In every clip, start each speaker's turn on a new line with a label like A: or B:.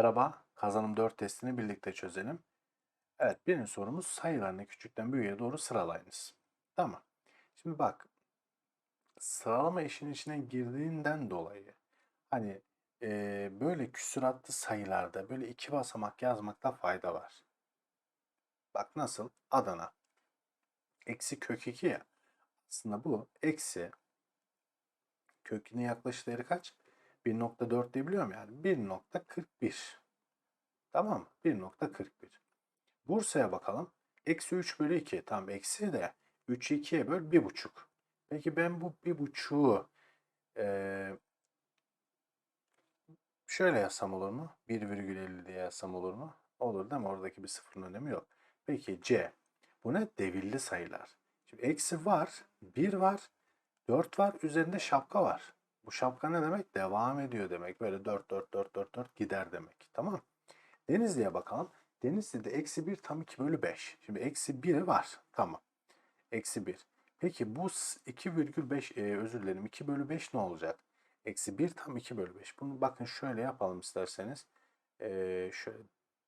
A: Merhaba, kazanım 4 testini birlikte çözelim. Evet, birinci sorumuz sayılarını küçükten büyüğe doğru sıralayınız. Tamam. Şimdi bak, sıralama işin içine girdiğinden dolayı hani eee, böyle küsuratlı sayılarda böyle iki basamak yazmakta fayda var. Bak nasıl? Adana. Eksi kök 2 ya. Aslında bu eksi kökünün yaklaşık değeri kaç? 1.4 diyebiliyorum yani. 1.41. Tamam mı? 1.41. Bursa'ya bakalım. Eksi 3 bölü 2. Tamam eksi de 3'ü 2'ye böl 1.5. Peki ben bu 1.5'u eee şöyle yazsam olur mu? 1,50 diye yazsam olur mu? Olur değil mi? Oradaki bir sıfırın önemi yok. Peki C. Bu ne? Devirli sayılar. Şimdi eksi var, 1 var, 4 var, üzerinde şapka var. Bu şapka ne demek? Devam ediyor demek. Böyle 4, 4, 4, 4, 4 gider demek. Tamam. Denizli'ye bakalım. Denizli'de eksi 1 tam 2 bölü 5. Şimdi eksi 1'i var. Tamam. Eksi 1. Peki bu s- 2,5 e, özür dilerim 2 bölü 5 ne olacak? Eksi 1 tam 2 bölü 5. Bunu bakın şöyle yapalım isterseniz. Ee, şöyle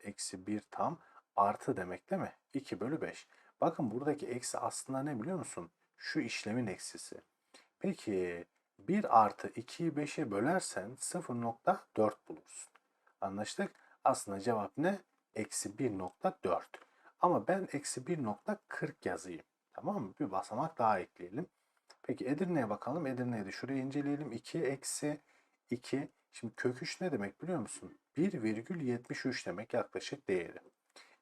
A: eksi 1 tam artı demek değil mi? 2 bölü 5. Bakın buradaki eksi aslında ne biliyor musun? Şu işlemin eksisi. Peki 1 artı 2'yi 5'e bölersen 0.4 bulursun. Anlaştık? Aslında cevap ne? Eksi 1.4. Ama ben eksi 1.40 yazayım. Tamam mı? Bir basamak daha ekleyelim. Peki Edirne'ye bakalım. Edirne'yi de şuraya inceleyelim. 2 eksi 2. Şimdi kök 3 ne demek biliyor musun? 1,73 demek yaklaşık değeri.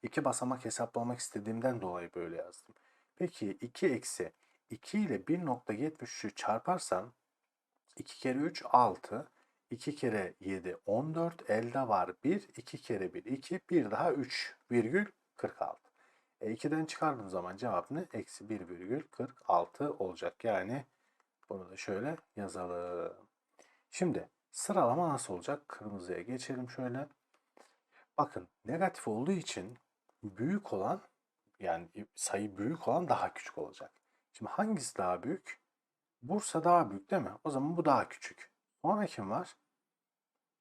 A: İki basamak hesaplamak istediğimden dolayı böyle yazdım. Peki 2 eksi 2 ile 1.73'ü çarparsan 2 kere 3 6, 2 kere 7 14, elde var 1, 2 kere 1 2, 1 daha 3 virgül 46. E 2'den çıkardığım zaman cevap ne? Eksi 1 virgül 46 olacak. Yani bunu da şöyle yazalım. Şimdi sıralama nasıl olacak? Kırmızıya geçelim şöyle. Bakın negatif olduğu için büyük olan yani sayı büyük olan daha küçük olacak. Şimdi hangisi daha büyük? Bursa daha büyük değil mi? O zaman bu daha küçük. Sonra kim var?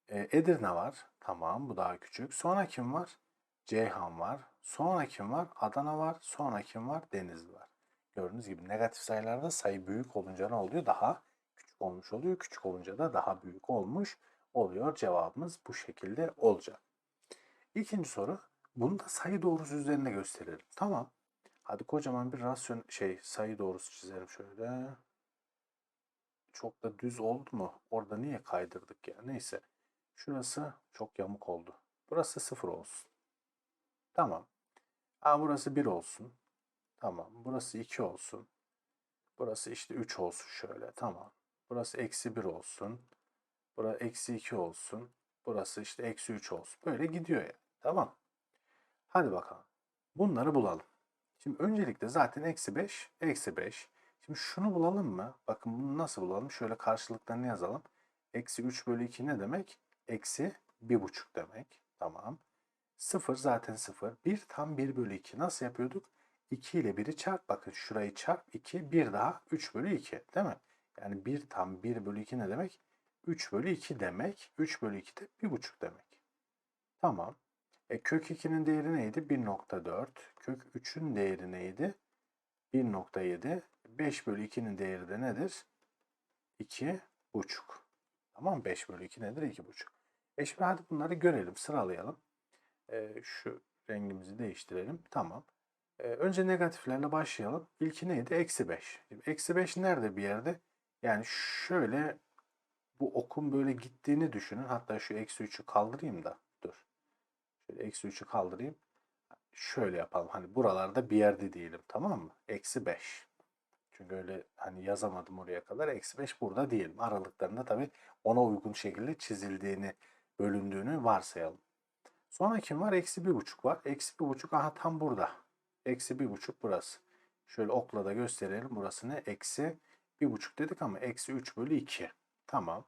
A: E, Edirne var. Tamam bu daha küçük. Sonra kim var? Ceyhan var. Sonra kim var? Adana var. Sonra kim var? Denizli var. Gördüğünüz gibi negatif sayılarda sayı büyük olunca ne oluyor? Daha küçük olmuş oluyor. Küçük olunca da daha büyük olmuş oluyor. Cevabımız bu şekilde olacak. İkinci soru. Bunu da sayı doğrusu üzerine gösterelim. Tamam. Hadi kocaman bir rasyon şey sayı doğrusu çizelim şöyle. Çok da düz oldu mu? Orada niye kaydırdık ya? Neyse. Şurası çok yamuk oldu. Burası sıfır olsun. Tamam. Aa, burası 1 olsun. Tamam. Burası 2 olsun. Burası işte 3 olsun şöyle. Tamam. Burası eksi 1 olsun. Burası eksi 2 olsun. Burası işte eksi 3 olsun. Böyle gidiyor ya. Tamam. Hadi bakalım. Bunları bulalım. Şimdi öncelikle zaten eksi 5, eksi 5. Şimdi şunu bulalım mı? Bakın bunu nasıl bulalım? Şöyle karşılıklarını yazalım. Eksi 3 bölü 2 ne demek? Eksi 1,5 demek. Tamam. 0 zaten 0. 1 tam 1 bölü 2. Nasıl yapıyorduk? 2 ile 1'i çarp. Bakın şurayı çarp. 2. 1 daha 3 bölü 2. Değil mi? Yani 1 tam 1 bölü 2 ne demek? 3 bölü 2 demek. 3 bölü 2 de 1,5 demek. Tamam. E, kök 2'nin değeri neydi? 1.4. Kök 3'ün değeri neydi? 1.7. 5 bölü 2'nin değeri de nedir? 2.5. Tamam 5 bölü 2 nedir? 2.5. E şimdi hadi bunları görelim, sıralayalım. E, şu rengimizi değiştirelim. Tamam. E, önce negatiflerle başlayalım. İlki neydi? Eksi 5. Şimdi Eksi 5 nerede bir yerde? Yani şöyle bu okun böyle gittiğini düşünün. Hatta şu eksi 3'ü kaldırayım da. Dur. Şöyle eksi 3'ü kaldırayım. Şöyle yapalım. Hani buralarda bir yerde diyelim. Tamam mı? Eksi 5. Çünkü öyle hani yazamadım oraya kadar. Eksi 5 burada diyelim. Aralıklarında tabii ona uygun şekilde çizildiğini, bölündüğünü varsayalım. Sonra kim var? Eksi bir buçuk var. Eksi bir buçuk aha tam burada. Eksi bir buçuk burası. Şöyle okla da gösterelim. Burası ne? Eksi bir buçuk dedik ama eksi 3 bölü 2. Tamam.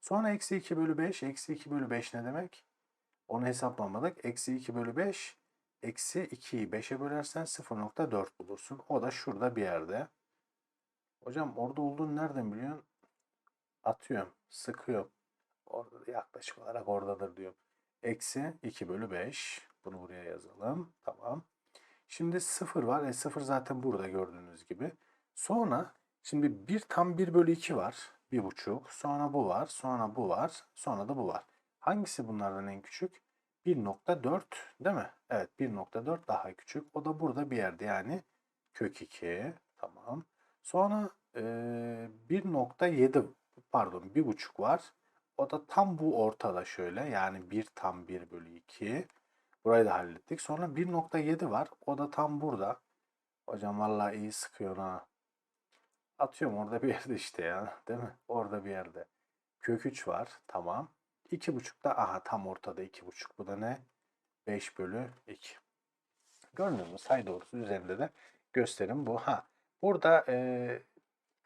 A: Sonra eksi 2 bölü 5. Eksi 2 bölü 5 ne demek? Onu hesaplamadık. Eksi 2 bölü 5. Eksi 2'yi 5'e bölersen 0.4 bulursun. O da şurada bir yerde. Hocam orada olduğunu nereden biliyorsun? Atıyorum. Sıkıyorum. Orada yaklaşık olarak oradadır diyorum. Eksi 2 bölü 5. Bunu buraya yazalım. Tamam. Şimdi 0 var. E 0 zaten burada gördüğünüz gibi. Sonra şimdi 1 tam 1 bölü 2 var. 1,5. Sonra bu var. Sonra bu var. Sonra da bu var. Hangisi bunlardan en küçük? 1.4 değil mi? Evet 1.4 daha küçük. O da burada bir yerde yani kök 2. Tamam. Sonra e, 1.7 pardon 1.5 var. O da tam bu ortada şöyle. Yani 1 tam 1 bölü 2. Burayı da hallettik. Sonra 1.7 var. O da tam burada. Hocam vallahi iyi sıkıyor ha. Atıyorum orada bir yerde işte ya. Değil mi? Orada bir yerde. Kök 3 var. Tamam. 2.5 da aha tam ortada 2.5. Bu da ne? 5 bölü 2. Gördünüz mü? Sayı doğrusu üzerinde de gösterim bu. Ha. Burada e,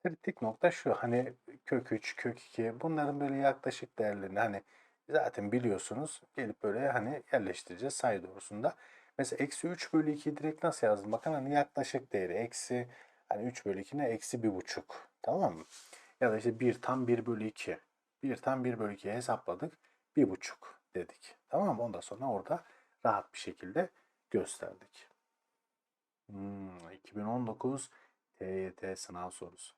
A: kritik nokta şu. Hani kök 3, kök 2 bunların böyle yaklaşık değerlerini hani zaten biliyorsunuz. Gelip böyle hani yerleştireceğiz sayı doğrusunda. Mesela eksi 3 bölü 2'yi direkt nasıl yazdım? Bakın hani yaklaşık değeri. Eksi hani 3 bölü 2 ne? Eksi 1,5. Tamam mı? Ya da işte 1 tam 1 bölü 2. 1 tam 1 bölü 2'yi hesapladık. 1,5 dedik. Tamam mı? Ondan sonra orada rahat bir şekilde gösterdik. Hmm, 2019 TYT sınav sorusu.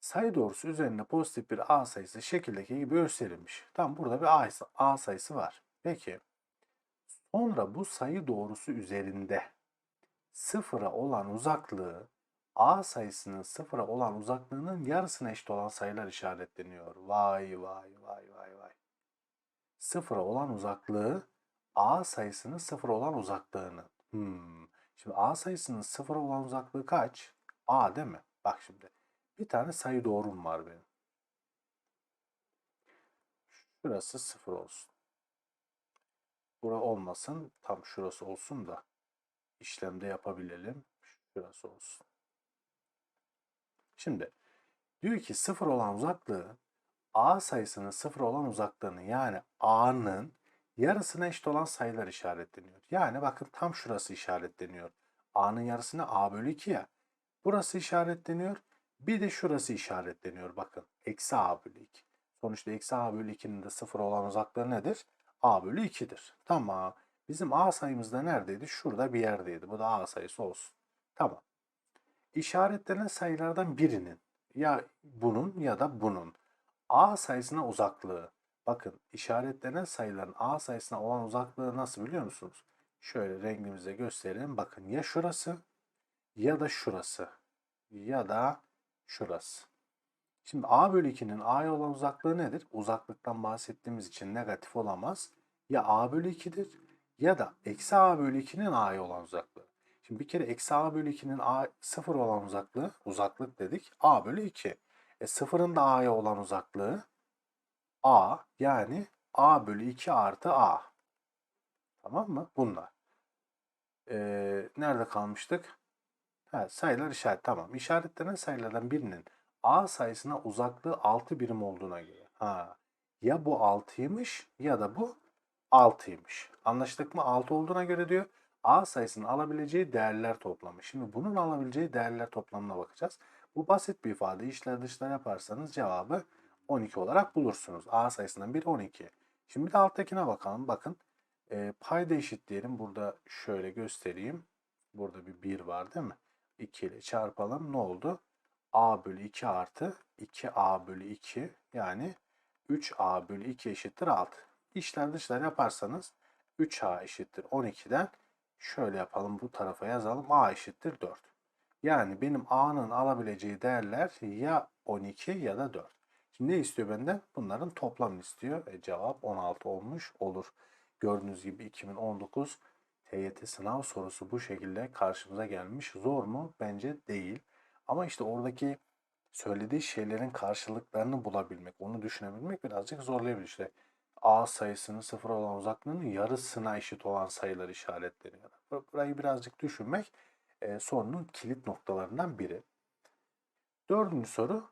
A: Sayı doğrusu üzerinde pozitif bir A sayısı şekildeki gibi gösterilmiş. Tam burada bir A, sayısı var. Peki sonra bu sayı doğrusu üzerinde sıfıra olan uzaklığı A sayısının sıfıra olan uzaklığının yarısına eşit olan sayılar işaretleniyor. Vay vay vay vay vay. Sıfıra olan uzaklığı A sayısının sıfıra olan uzaklığını. Hmm. Şimdi A sayısının sıfıra olan uzaklığı kaç? A değil mi? Bak şimdi. Bir tane sayı doğrum var benim. Şurası sıfır olsun. Bura olmasın. Tam şurası olsun da işlemde yapabilelim. Şurası olsun. Şimdi diyor ki sıfır olan uzaklığı A sayısının sıfır olan uzaklığını yani A'nın yarısına eşit olan sayılar işaretleniyor. Yani bakın tam şurası işaretleniyor. A'nın yarısına A bölü 2 ya. Burası işaretleniyor. Bir de şurası işaretleniyor. Bakın eksi A bölü 2. Sonuçta eksi A bölü 2'nin de sıfır olan uzaklığı nedir? A bölü 2'dir. Tamam. Bizim A sayımız da neredeydi? Şurada bir yerdeydi. Bu da A sayısı olsun. Tamam. İşaretlenen sayılardan birinin ya bunun ya da bunun A sayısına uzaklığı. Bakın işaretlenen sayıların A sayısına olan uzaklığı nasıl biliyor musunuz? Şöyle rengimize gösterelim. Bakın ya şurası ya da şurası ya da şurası. Şimdi A bölü 2'nin A'ya olan uzaklığı nedir? Uzaklıktan bahsettiğimiz için negatif olamaz. Ya A bölü 2'dir ya da eksi A bölü 2'nin A'ya olan uzaklığı. Şimdi bir kere eksi A bölü 2'nin A sıfır olan uzaklığı, uzaklık dedik. A bölü 2. E sıfırın da A'ya olan uzaklığı A yani A bölü 2 artı A. Tamam mı? Bunlar. Ee, nerede kalmıştık? Ha, sayılar işaret. Tamam. İşaretlenen sayılardan birinin A sayısına uzaklığı 6 birim olduğuna göre. Ha, ya bu 6'ymış ya da bu 6'ymış. Anlaştık mı? 6 olduğuna göre diyor. A sayısının alabileceği değerler toplamı. Şimdi bunun alabileceği değerler toplamına bakacağız. Bu basit bir ifade. İşler dışlar yaparsanız cevabı 12 olarak bulursunuz. A sayısından biri 12. Şimdi bir de alttakine bakalım. Bakın e, payda eşit diyelim. Burada şöyle göstereyim. Burada bir 1 var değil mi? 2 ile çarpalım. Ne oldu? A bölü 2 artı 2A bölü 2 yani 3A bölü 2 eşittir 6. İşler dışlar yaparsanız 3A eşittir 12'den şöyle yapalım bu tarafa yazalım. A eşittir 4. Yani benim A'nın alabileceği değerler ya 12 ya da 4. Şimdi ne istiyor benden? Bunların toplamını istiyor. E, cevap 16 olmuş olur. Gördüğünüz gibi 2019 TYT sınav sorusu bu şekilde karşımıza gelmiş. Zor mu? Bence değil. Ama işte oradaki söylediği şeylerin karşılıklarını bulabilmek, onu düşünebilmek birazcık zorlayabilir. İşte A sayısının sıfır olan uzaklığının yarısına eşit olan sayılar işaretleniyor. Burayı birazcık düşünmek e, sorunun kilit noktalarından biri. Dördüncü soru.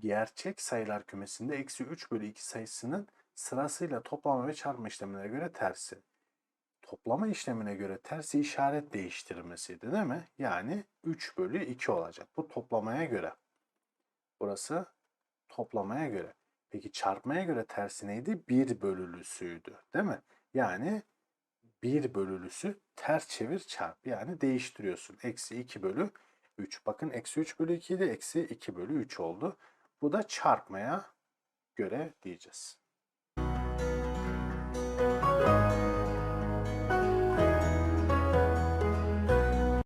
A: Gerçek sayılar kümesinde eksi 3 bölü 2 sayısının sırasıyla toplama ve çarpma işlemine göre tersi. Toplama işlemine göre tersi işaret değiştirmesiydi değil mi? Yani 3 bölü 2 olacak. Bu toplamaya göre. Burası toplamaya göre. Peki çarpmaya göre tersi neydi? 1 bölülüsüydü. Değil mi? Yani 1 bölülüsü ters çevir çarp. Yani değiştiriyorsun. Eksi 2 bölü 3. Bakın eksi 3 bölü 2 idi. Eksi 2 bölü 3 oldu. Bu da çarpmaya göre diyeceğiz.